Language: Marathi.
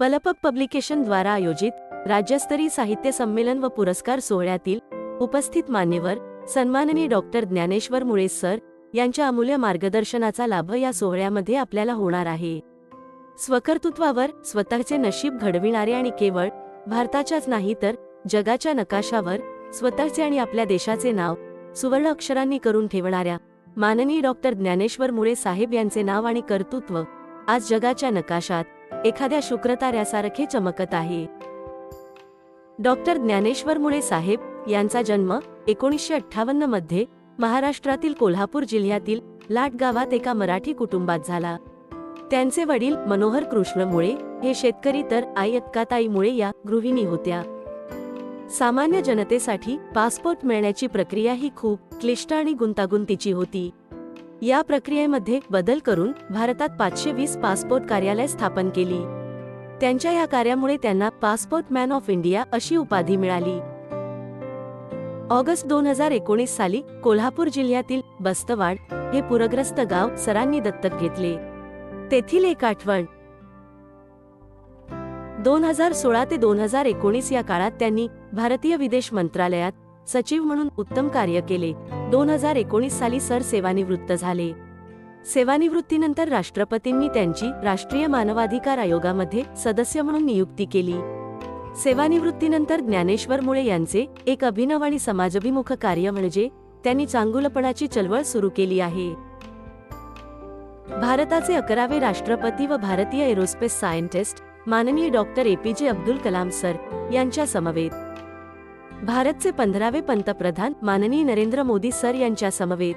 पलपक पब्लिकेशनद्वारा आयोजित राज्यस्तरीय साहित्य संमेलन व पुरस्कार सोहळ्यातील उपस्थित मान्यवर सन्माननीय डॉक्टर ज्ञानेश्वर मुळे सर यांच्या अमूल्य मार्गदर्शनाचा लाभ या सोहळ्यामध्ये आपल्याला होणार आहे. स्वकर्तृत्वावर स्वतःचे नशीब घडविणारे आणि केवळ भारताच्याच नाही तर जगाच्या नकाशावर स्वतःचे आणि आपल्या देशाचे नाव सुवर्ण अक्षरांनी करून ठेवणाऱ्या माननीय डॉक्टर ज्ञानेश्वर मुळे साहेब यांचे नाव आणि कर्तृत्व आज जगाच्या नकाशात एखाद्या शुक्रताऱ्यासारखे चमकत आहे. डॉक्टर ज्ञानेश्वर मुळे साहेब यांचा जन्म एकोणीसशे अठ्ठावन्नमध्ये महाराष्ट्रातील कोल्हापूर जिल्ह्यातील लाट गावात एका मराठी कुटुंबात झाला. त्यांचे वडील मनोहर कृष्ण मुळे हे शेतकरी तर आई अक्काताई मुळे या गृहिणी होत्या. सामान्य जनतेसाठी पासपोर्ट मिळण्याची प्रक्रिया ही खूप क्लिष्ट आणि गुंतागुंतीची होती. या प्रक्रियेमध्ये बदल करून भारतात पाचशे वीस पासपोर्ट कार्यालय स्थापन केली. त्यांच्या या कार्यामुळे त्यांना पासपोर्ट मॅन ऑफ इंडिया अशी उपाधी मिळाली. ऑगस्ट दोन हजार एकोणीस साली कोल्हापूर जिल्ह्यातील बस्तवाड हे पूरग्रस्त गाव सरांनी दत्तक घेतले. तेथील एक आठवण. दोन हजार सोळा ते दोन हजार एकोणीस या काळात त्यांनी भारतीय विदेश मंत्रालयात सचिव म्हणून उत्तम कार्य केले. दोन हजार एकोणीस साली सर सेवानिवृत्त झाले. सेवानिवृत्तीनंतर राष्ट्रपतींनी त्यांची राष्ट्रीय मानवाधिकार आयोगामध्ये सदस्य म्हणून नियुक्ती केली. सेवानिवृत्तीनंतर ज्ञानेश्वर मुळे यांचे एक अभिनव आणि समाजभिमुख कार्य म्हणजे त्यांनी चांगुलपणाची चळवळ सुरू केली आहे. भारताचे अकरावे राष्ट्रपती व भारतीय एरोस्पेस सायंटिस्ट माननीय doctor A P J Abdul Kalam sir यांच्या समवेत. भारतचे पंधरावे पंतप्रधान माननीय नरेंद्र मोदी सर यांच्या समवेत